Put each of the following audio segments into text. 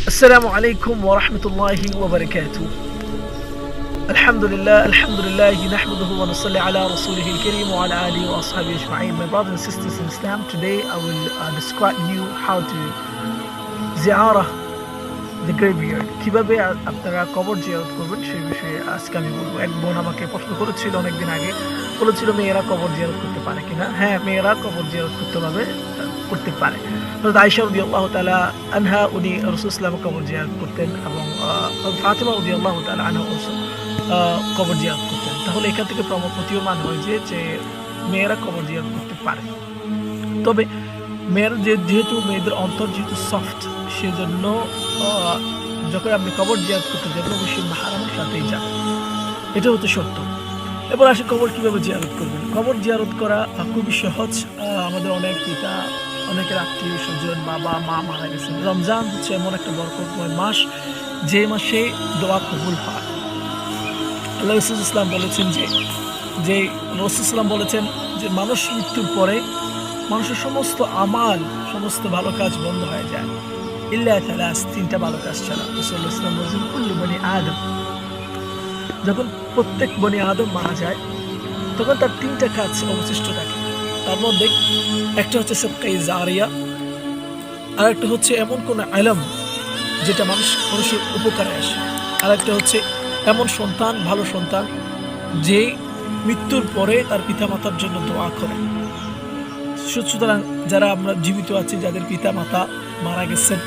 السلام عليكم ورحمة الله وبركاته الحمد لله الحمد لله نحمده ونصلي على رسوله الكريم وعلى آله وأصحابه أجمعين My brothers and sisters in Islam Today I will uh, describe you how to ziarah the graveyard কিভাবে আ- আপনারা কবর জিয়ারত করবেন সেই বিষয়ে আজকে আমি বলবো এক বোন আমাকে প্রশ্ন করেছিল অনেকদিন আগে বলেছিল মেয়েরা কবর জিয়ারত করতে পারে কিনা হ্যাঁ মেয়েরা কবর জিয়ারত করতে পারবে করতে পারে। হযরত আয়েশা রাদিয়াল্লাহু তাআলা আনহা উনি রাসূলুল্লাহ কবর জিয়ারত করতেন এবং ফাতিমা রাদিয়াল্লাহু তাআলা আনহা also, কবর জিয়ারত করতেন। তাহলে এখান থেকে প্রতীয়মান হয় যে যে মেয়েরা কবর জিয়ারত করতে পারে। তবে মেয়ের যে যেহেতু মেয়েদের অন্তর যেহেতু সফট সেজন্য যখন আপনি কবর জিয়ারত করতে যাবেন অবশ্যই মাহারামের সাথেই যান। এটা হচ্ছে সত্য। এবার আসে কবর কীভাবে জিয়ারত করবেন? কবর জিয়ারত করা খুবই সহজ। আমাদের অনেক পিতা অনেকের আত্মীয় স্বজন, বাবা, মা মারা গেছেন। রমজান হচ্ছে এমন একটা বরকতময় মাস, যে মাসে দোয়া কবুল হয়। আল্লাহ রসুল ইসলাম বলেছেন যে যে রসুল ইসলাম বলেছেন যে, মানুষ মৃত্যুর পরে মানুষের সমস্ত আমাল, সমস্ত ভালো কাজ বন্ধ হয়ে যায়। ইল্লা তালাস, তিনটা ভালো কাজ ছাড়া। রসুল্লাহ ইসলাম বলছেন, কুল্লু বনি আদম। যখন প্রত্যেক বনি আদম মারা যায়, তখন তার তিনটা কাজ অবশিষ্ট থাকে। তার মধ্যে একটা হচ্ছে সবকাই জারিয়া আর একটা হচ্ছে এমন কোন আলম যেটা মানুষ মানুষের উপকারে আসে। আর একটা হচ্ছে এমন সন্তান, ভালো সন্তান, যে মৃত্যুর পরে তার পিতামাতার জন্য দোয়া করে। সুতরাং যারা আমরা জীবিত আছি, যাদের পিতা মাতা মারা গেছেন,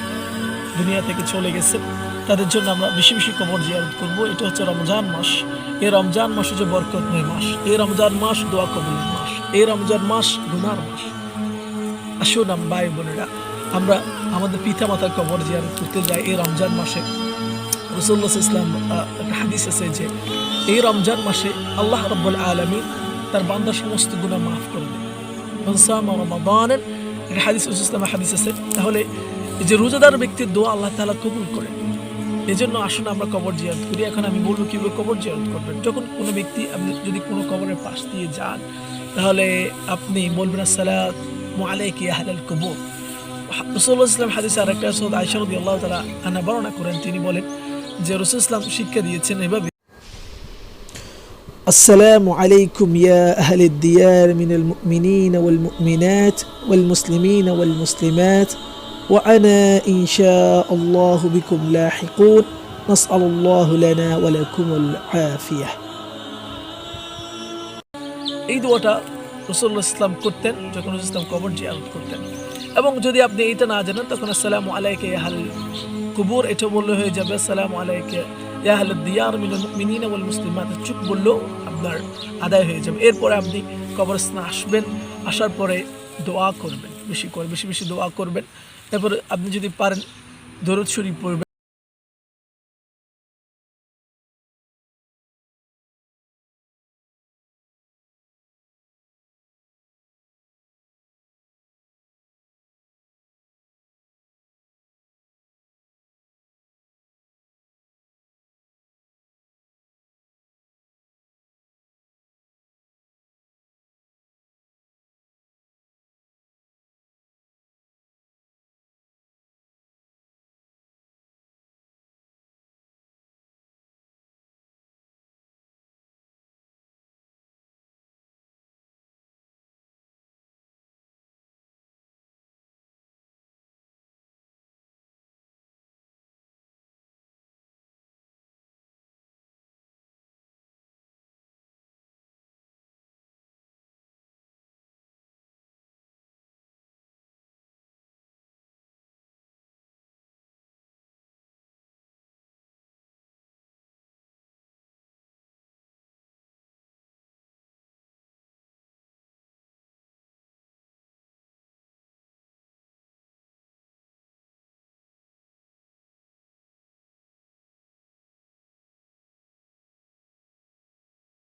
দুনিয়া থেকে চলে গেছেন, তাদের জন্য আমরা বেশি বেশি কবর জিয়ারত করব। এটা হচ্ছে রমজান মাস। এই রমজান মাস হচ্ছে বরকতময় মাস, এই রমজান মাস দোয়া কবুলের মাস। এই রমজান মাস গুনার মাস। আসুন ভাই বোনেরা, আমরা আমাদের পিতা মাতার কবর জিয়ারত করতে যাই এই রমজান মাসে। রসুল্লাহ ইসলাম একটা হাদিস আছে যে এই রমজান মাসে আল্লাহ রব্বুল আলমী তার বান্দার সমস্ত গুণা মাফ করে দেন। রমাদানের একটা হাদিস রসুল ইসলামের হাদিস আছে। তাহলে এই যে রোজাদার ব্যক্তির দোয়া আল্লাহ তাআলা কবুল করে। এই জন্য আসুন আমরা কবর জিয়ারত করি। এখন আমি বলব কীভাবে কবর জিয়ারত করবেন? যখন কোনো ব্যক্তি আপনি যদি কোনো কবরের পাশ দিয়ে যান তাহলে আপনি বলবেন আসসালাম আলাইকি আহলাল কবর রসুল্লাহ ইসলাম হাদিসে আরেকটা সৌদ আয়সারদি আল্লাহ তালা আনা বর্ণনা করেন তিনি বলেন যে রসুল ইসলাম শিক্ষা দিয়েছেন এভাবে السلام عليكم يا أهل الديار من المؤمنين والمؤمنات والمسلمين والمسلمات وأنا إن شاء الله بكم لاحقون نسأل الله لنا ولكم العافية এই দোয়াটা রসুল্লাহ ইসলাম করতেন, যখন রসুল ইসলাম কবর জিয়ারত করতেন। এবং যদি আপনি এইটা না জানেন, তখন আসসালামু আলাইকে ইয়াহাল কুবুর, এটা বললে হয়ে যাবে, আসসালামু আলাইকে ইয়াহাল দিয়ার মিনাল মুমিনিনা ওয়াল মুসলিমাত। চুপ বললেও আপনার আদায় হয়ে যাবে। এরপরে আপনি কবর কবরস্থানে আসবেন, আসার পরে দোয়া করবেন। বেশি করে, বেশি বেশি দোয়া করবেন। এরপরে আপনি যদি পারেন, দরদ শরীফ পড়বেন।